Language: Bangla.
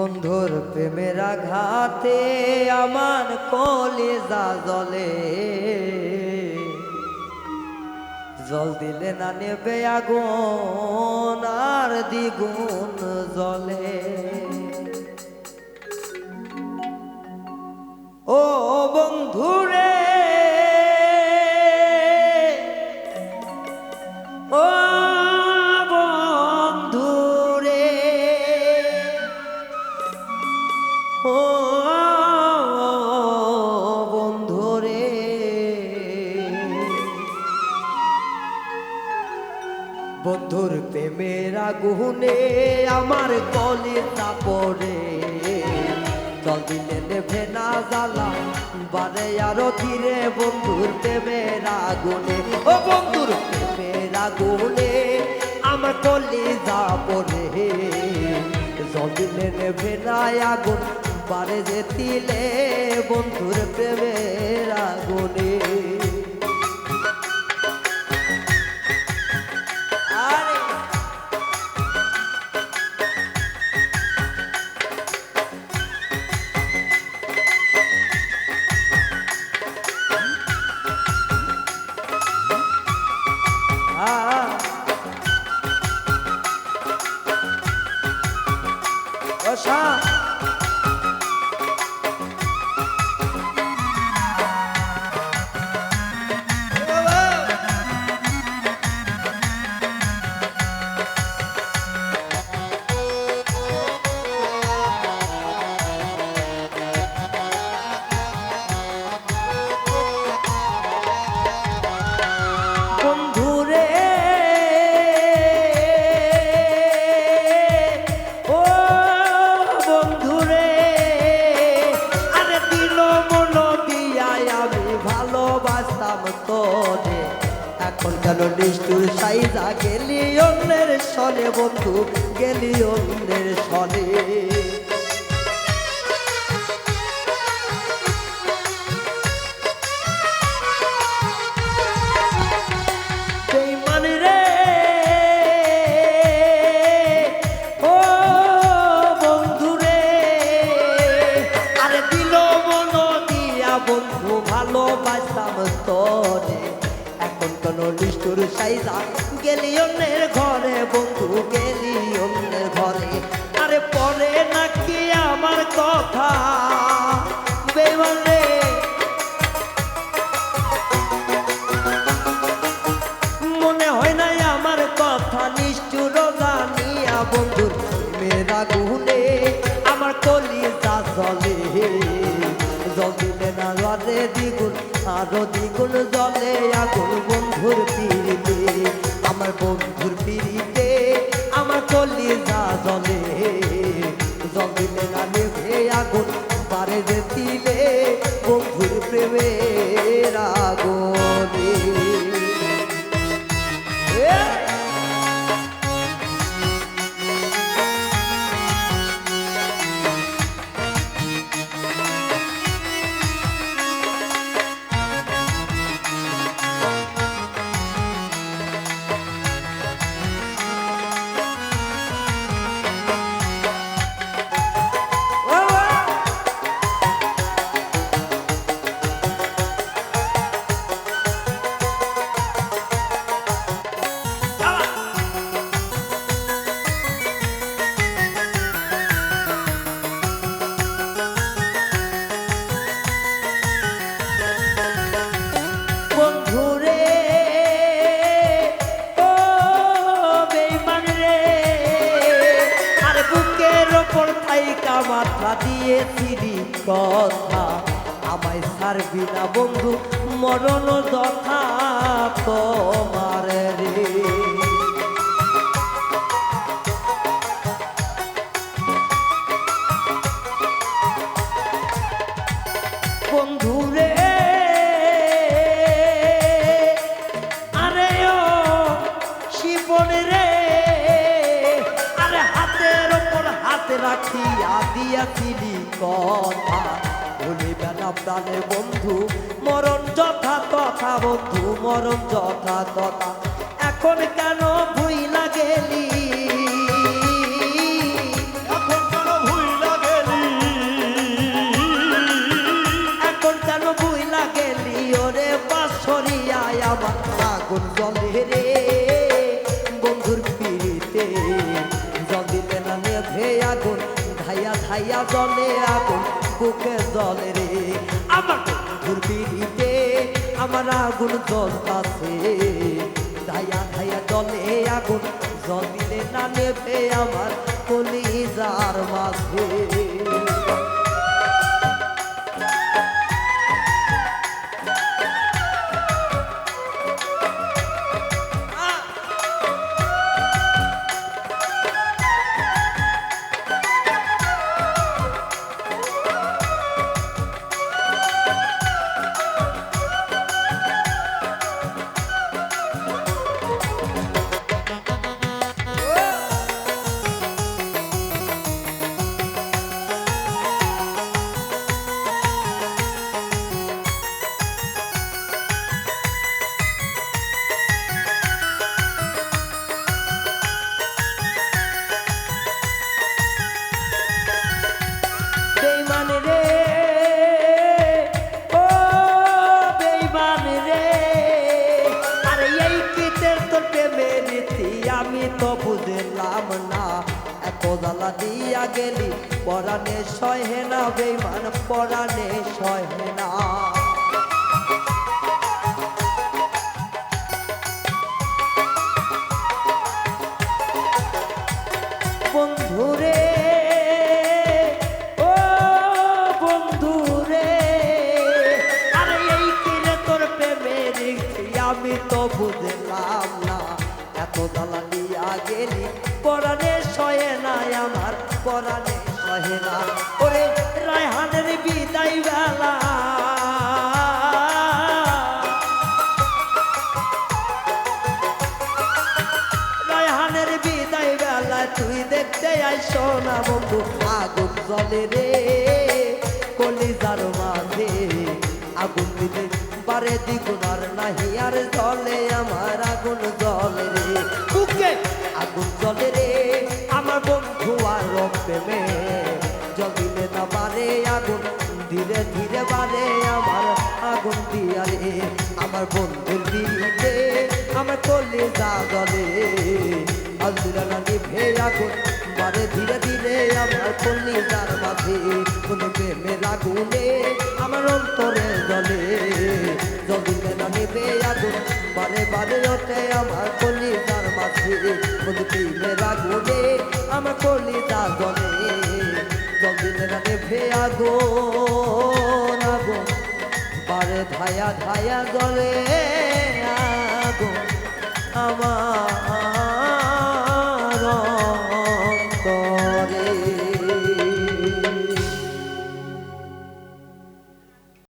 বন্ধুর প্রেমের আঘাতে আমার কলেজা জলে জল দিলে না নেবে আগুন, আর দ্বিগুণ জলে ও প্রেমের আমার কলিতা পড়ে জল দিলে নেভে না জ্বালা, বারে আরও ধীরে বন্ধুর প্রেমের আগুনে। ও বন্ধুর প্রেমের আগুনে আমার কলিজা পড়ে জল দিলে নেভে না আগুন, বারে যে তিলে বন্ধুর প্রেমের আগুনে। এখন কেন নিষ্ঠুর? সাইজা গেলি অন্যের সনে বন্ধু গেলি অন্যের সনে। বন্ধু ভালোবাসতাম তোরে। এখন কোন নিষ্ঠুর সাইজা। গেলি অন্যের ঘরে, বন্ধু, গেলি অন্যের ঘরে। আরে পরে নাকি আমার কথা। বেমান আরও দ্বিগুণ জলে আগুন বন্ধুর পিড়িতে আমার বন্ধুর পিড়িতে আমার কলিজা জলে জল। দিয়েছিলি কথা। আমায় সারবি না বন্ধু মরণ দথা তোমার। রাখিয়া দিয়াছিলি কথা। বলিবে না প্রাণে বন্ধু, মরণ যথা কথা বন্ধু, মরণ যথা কথা এখন কেন ধাইয়া জলে আগুন, বুকে জলে রে। আমার পিড়িতে আমার আগুন জল আছে ধাইয়া ধাইয়া জলে আগুন জল দিলে না নেবে আমার কলিজার মাঝে। দিয়া গেলি পরাণে সহে না বেইমান পরাণে সহে না। বন্ধুরে আমি তো বুঝলাম পরাণে না, ওরে রায়হানের বিদায় বেলা। রায়হানের বিদায় বেলা তুই দেখতে আইসো না বন্ধু, আগুন জলে রে। কলিজার মাঝে আগুন দিলে বারে দ্বিগুণ আর নাহি, আর জলে আমার আগুন জলে রে। বুকে আগুন জলে রে। ধীরে ধীরে বারে আমার আগুন দিয়া রে আমার বন্ধুর দিতে আমার কলিজা জলে আলদিরা নিভে আগুন বারে ধীরে ধীরে আমার কলিজার মাঝে। কোন প্রেমের আগুনে আমার অন্তরে জলে জল দিলে না নিভে আগুন, বারে বারে ওঠে আমার কলিজার মাঝে। কোন প্রেমের আগুনে আমার ধায়া ধায়া জলে আগুন আমার